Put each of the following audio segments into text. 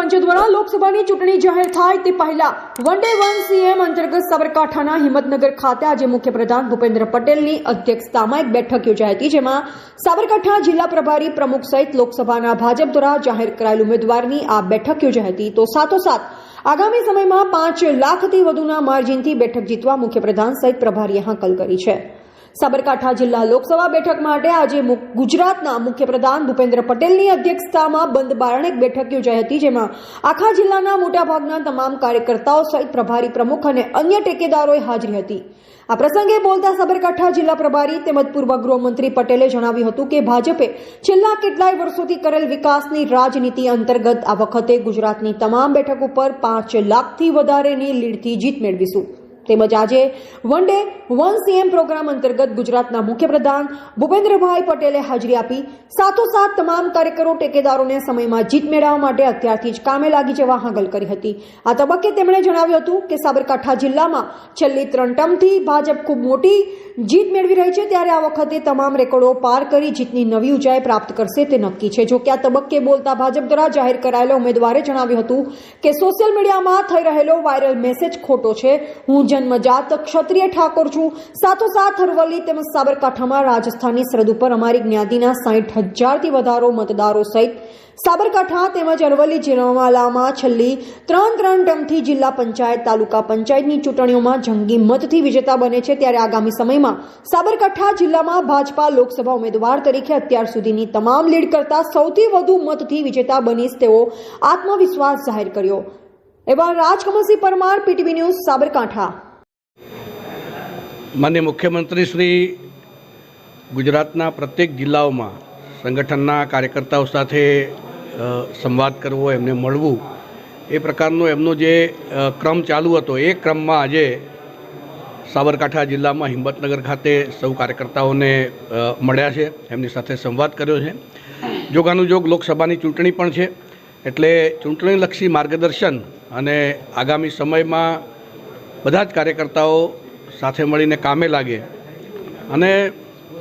પંચ દ્વારા લોકસભાની ચૂંટણી જાહેર થાય તે પહેલા વન ડે વન સીએમ અંતર્ગત સાબરકાંઠાના હિંમતનગર ખાતે આજે મુખ્યપ્રધાન ભૂપેન્દ્ર પટેલની અધ્યક્ષતામાં એક બેઠક યોજાઈ હતી, જેમાં સાબરકાંઠા જિલ્લા પ્રભારી પ્રમુખ સહિત લોકસભાના ભાજપ દ્વારા જાહેર કરાયેલ ઉમેદવારની આ બેઠક યોજાઈ હતી. તો સાથોસાથ આગામી સમયમાં પાંચ લાખથી વધુના માર્જિનથી બેઠક જીતવા મુખ્યપ્રધાન સહિત પ્રભારીએ હાંકલ કરી છે. સાબરકાંઠા જિલ્લા લોકસભા બેઠક માટે આજે ગુજરાતના મુખ્યપ્રધાન ભૂપેન્દ્ર પટેલની અધ્યક્ષતામાં બંધ બારણે એક બેઠક યોજાઈ હતી, જેમાં આખા જિલ્લાના મોટાભાગના તમામ કાર્યકર્તાઓ સહિત પ્રભારી પ્રમુખ અને અન્ય ટેકેદારોએ હાજરી હતી. આ પ્રસંગે બોલતા સાબરકાંઠા જિલ્લા પ્રભારી તેમજ પૂર્વ ગૃહમંત્રી પટેલે જણાવ્યું હતું કે ભાજપે છેલ્લા કેટલાય વર્ષોથી કરેલ વિકાસની રાજનીતિ અંતર્ગત આ વખતે ગુજરાતની તમામ બેઠક ઉપર પાંચ લાખથી વધારેની લીડથી જીત મેળવીશું. તેમજ આજે one day, one CM program અંતર્ગત ગુજરાતના મુખ્યપ્રધાન ભૂપેન્દ્રભાઈ પટેલે હાજરી આપી. સાથોસાથ તમામ કાર્યકરો, ટેકેદારોને સમયમાં જીત મેળવવા માટે અત્યારથી જ કામે લાગી જવા હાંગલ કરી હતી. આ તબક્કે તેમણે જણાવ્યું હતું કે સાબરકાંઠા જિલ્લામાં છેલ્લી ત્રણ ટર્મથી ભાજપ ખૂબ મોટી જીત મેળવી રહી છે. ત્યારે આ વખતે તમામ રેકોર્ડો પાર કરી જીતની નવી ઊંચાઈ પ્રાપ્ત કરશે તે નક્કી છે. જો કે આ તબક્કે બોલતા ભાજપ દ્વારા જાહેર કરાયેલા ઉમેદવારે જણાવ્યું હતું કે સોશિયલ મીડિયામાં થઈ રહેલો વાયરલ મેસેજ ખોટો છે. હું જન્મજાત ક્ષત્રિય ઠાકોર છું. સાથોસાથ અરવલ્લી તેમજ સાબરકાંઠામાં રાજસ્થાનની સરહદ ઉપર અમારી જ્ઞાતિના સાહીઠ હજારથી વધારો મતદારો સહિત સાબરકાંઠા તેમજ અરવલ્લી જિલ્લામાં છેલ્લી ત્રણ ત્રણ ટર્મથી જિલ્લા પંચાયત, તાલુકા પંચાયતની ચૂંટણીઓમાં જંગી મતથી વિજેતા બને છે. ત્યારે આગામી સમયમાં સાબરકાંઠા જિલ્લામાં ભાજપા લોકસભા ઉમેદવાર તરીકે અત્યાર સુધીની તમામ લીડ કરતા સૌથી વધુ મતથી વિજેતા બનીશ તેવો આત્મવિશ્વાસ જાહેર કર્યો. એવા રાજકમલસિંહ પરમાર, પીટીવી ન્યૂઝ સાબરકાંઠા. માન્ય મુખ્યમંત્રી શ્રી ગુજરાતના પ્રત્યેક જિલ્લાઓમાં સંગઠનના કાર્યકર્તાઓ સાથે સંવાદ કરવો, એમને મળવું, એ પ્રકારનો એમનો જે ક્રમ ચાલુ હતો, એ ક્રમમાં આજે સાબરકાંઠા જિલ્લામાં હિંમતનગર ખાતે સૌ કાર્યકર્તાઓને મળ્યા છે, એમની સાથે સંવાદ કર્યો છે. જોગાનુજોગ લોકસભાની ચૂંટણી પણ છે, એટલે ચૂંટણીલક્ષી માર્ગદર્શન અને આગામી સમયમાં બધા જ કાર્યકર્તાઓ સાથે મળીને કામે લાગે. અને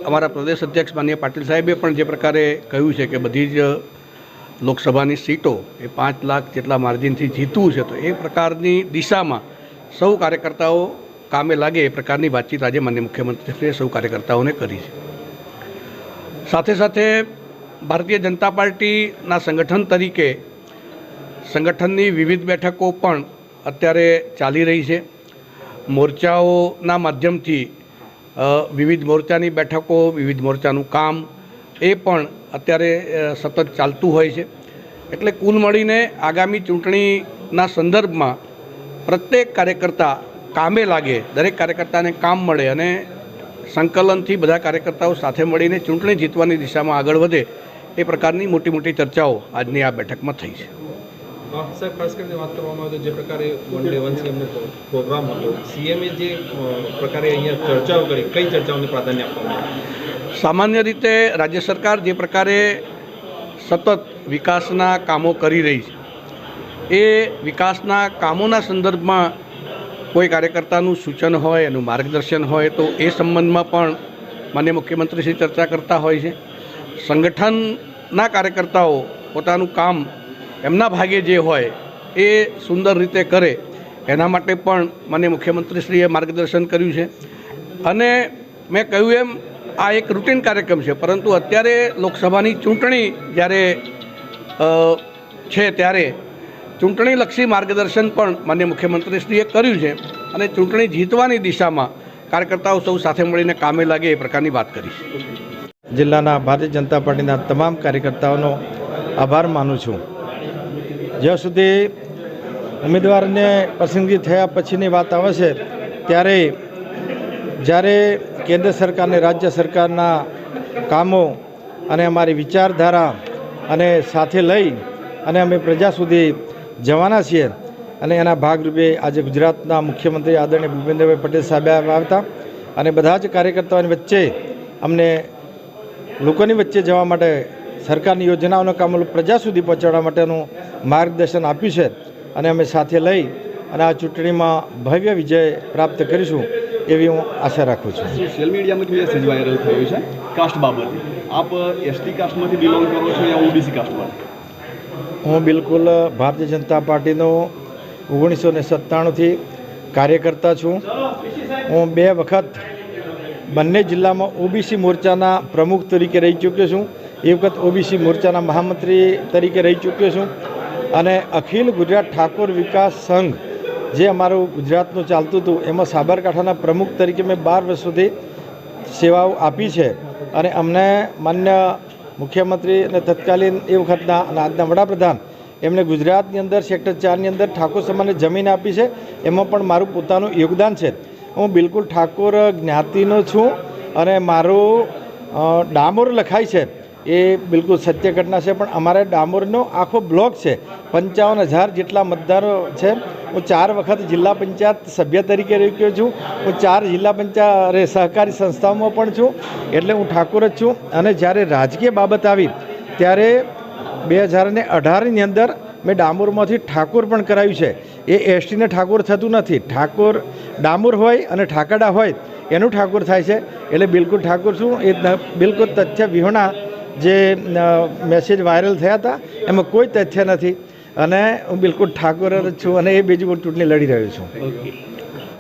અમારા પ્રદેશ અધ્યક્ષ માનીય પાટીલ સાહેબે પણ જે પ્રકારે કહ્યું છે કે બધી જ લોકસભાની સીટો એ પાંચ લાખ જેટલા માર્જિનથી જીતવું છે, તો એ પ્રકારની દિશામાં સૌ કાર્યકર્તાઓ કામે લાગે એ પ્રકારની વાતચીત આજે માન્ય મુખ્યમંત્રીશ્રીએ સૌ કાર્યકર્તાઓને કરી છે. સાથે સાથે ભારતીય જનતા પાર્ટીના સંગઠન તરીકે સંગઠનની વિવિધ બેઠકો પણ અત્યારે ચાલી રહી છે. મોરચાઓના માધ્યમથી વિવિધ મોરચાની બેઠકો, વિવિધ મોરચાનું કામ, એ પણ અત્યારે સતત ચાલતું હોય છે. એટલે કુલ મળીને આગામી ચૂંટણીના સંદર્ભમાં પ્રત્યેક કાર્યકર્તા કામે લાગે, દરેક કાર્યકર્તાને કામ મળે અને સંકલનથી બધા કાર્યકર્તાઓ સાથે મળીને ચૂંટણી જીતવાની દિશામાં આગળ વધે, એ પ્રકારની મોટી મોટી ચર્ચાઓ આજની આ બેઠકમાં થઈ છે. સાહેબ, ખાસ કરીને વાત કરવામાં આવે તો જે પ્રકારે વન ડે વન સીએમનો પ્રોગ્રામ હતો સીએમએ જે પ્રકારે અહીંયા ચર્ચાઓ કરી, કઈ ચર્ચાઓને પ્રાધાન્ય આપવામાં સામાન્ય રીતે રાજ્ય સરકાર જે પ્રકારે સતત વિકાસના કામો કરી રહી છે, એ વિકાસના કામોના સંદર્ભમાં કોઈ કાર્યકર્તાનું સૂચન હોય, એનું માર્ગદર્શન હોય, તો એ સંબંધમાં પણ માન્ય મુખ્યમંત્રી શ્રી ચર્ચા કરતા હોય છે. સંગઠનના કાર્યકર્તાઓ પોતાનું કામ એમના ભાગે જે હોય એ સુંદર રીતે કરે, એના માટે પણ મને મુખ્યમંત્રીશ્રીએ માર્ગદર્શન કર્યું છે. અને મેં કહ્યું એમ, આ એક રૂટીન કાર્યક્રમ છે, પરંતુ અત્યારે લોકસભાની ચૂંટણી જ્યારે છે ત્યારે ચૂંટણીલક્ષી માર્ગદર્શન પણ માન્ય મુખ્યમંત્રીશ્રીએ કર્યું છે અને ચૂંટણી જીતવાની દિશામાં કાર્યકર્તાઓ સૌ સાથે મળીને કામે લાગે એ પ્રકારની વાત કરી જિલ્લાના ભારતીય જનતા પાર્ટીના તમામ કાર્યકર્તાઓનો આભાર માનું છું. જ્યાં સુધી ઉમેદવારને પસંદગી થયા પછીની વાત આવે છે, ત્યારે જ્યારે કેન્દ્ર સરકારને રાજ્ય સરકારના કામો અને અમારી વિચારધારા અને સાથે લઈ અને અમે પ્રજા સુધી જવાના છીએ અને એના ભાગરૂપે આજે ગુજરાતના મુખ્યમંત્રી આદરણીય ભૂપેન્દ્રભાઈ પટેલ સાહેબ આવ્યા અને બધા જ કાર્યકર્તાઓની વચ્ચે અમને લોકોની વચ્ચે જવા માટે સરકારની યોજનાઓનો કામ પ્રજા સુધી પહોંચાડવા માટેનું માર્ગદર્શન આપ્યું છે અને અમે સાથે લઈ અને આ ચૂંટણીમાં ભવ્ય વિજય પ્રાપ્ત કરીશું એવી હું આશા રાખું છું. સોશિયલ મીડિયામાં એક મેસેજ વાયરલ થયો છે કાસ્ટ બાબતે. આપ એસટી કાસ્ટમાંથી બિલોંગ કરો છો યા ઓબીસી કાસ્ટમાં હું બિલકુલ ભારતીય જનતા પાર્ટીનો ઓગણીસો ને સત્તાણુંથી કાર્યકર્તા છું. હું બે વખત બંને જિલ્લામાં ઓબીસી મોરચાના પ્રમુખ તરીકે રહી ચૂક્યો છું. એ વખત ઓબીસી મોરચાના મહામંત્રી તરીકે રહી ચૂક્યો છું. અને અખિલ ગુજરાત ઠાકોર વિકાસ સંઘ, જે અમારું ગુજરાતનું ચાલતું હતું, એમાં સાબરકાંઠાના પ્રમુખ તરીકે મેં બાર વર્ષ સુધી સેવાઓ આપી છે. અને અમને માન્ય મુખ્યમંત્રી અને તત્કાલીન એ વખતના અને આજના વડાપ્રધાન, એમણે ગુજરાતની અંદર, સેક્ટર ચારની અંદર ઠાકોર સમાજને જમીન આપી છે. એમાં પણ મારું પોતાનું યોગદાન છે. હું બિલકુલ ઠાકોર જ્ઞાતિનો છું અને મારું ડામોર લખાય છે. એ બિલકુલ સત્ય ઘટના છે, પણ અમારે ડામોરનો આખો બ્લોક છે. પંચાવન હજાર જેટલા મતદારો છે. હું ચાર વખત જિલ્લા પંચાયત સભ્ય તરીકે રહી ગયો છું. હું ચાર જિલ્લા પંચાયત સહકારી સંસ્થાઓમાં પણ છું. એટલે હું ઠાકોર જ છું. અને જ્યારે રાજકીય બાબત આવી, ત્યારે બે હજાર ને અઢારની અંદર મેં ડામોરમાંથી ઠાકોર પણ કરાવ્યું છે. એ એસટીને ઠાકોર થતું નથી. ઠાકોર ડામોર હોય અને ઠાકરડા હોય, એનું ઠાકોર થાય છે. એટલે બિલકુલ ઠાકોર છું એ બિલકુલ તથ્ય વિહોણા જે મેસેજ વાયરલ થયા હતા, એમાં કોઈ તથ્ય નથી. અને હું બિલકુલ ઠાકોર જ છું અને એ બીજું ચૂંટણી લડી રહ્યો છું.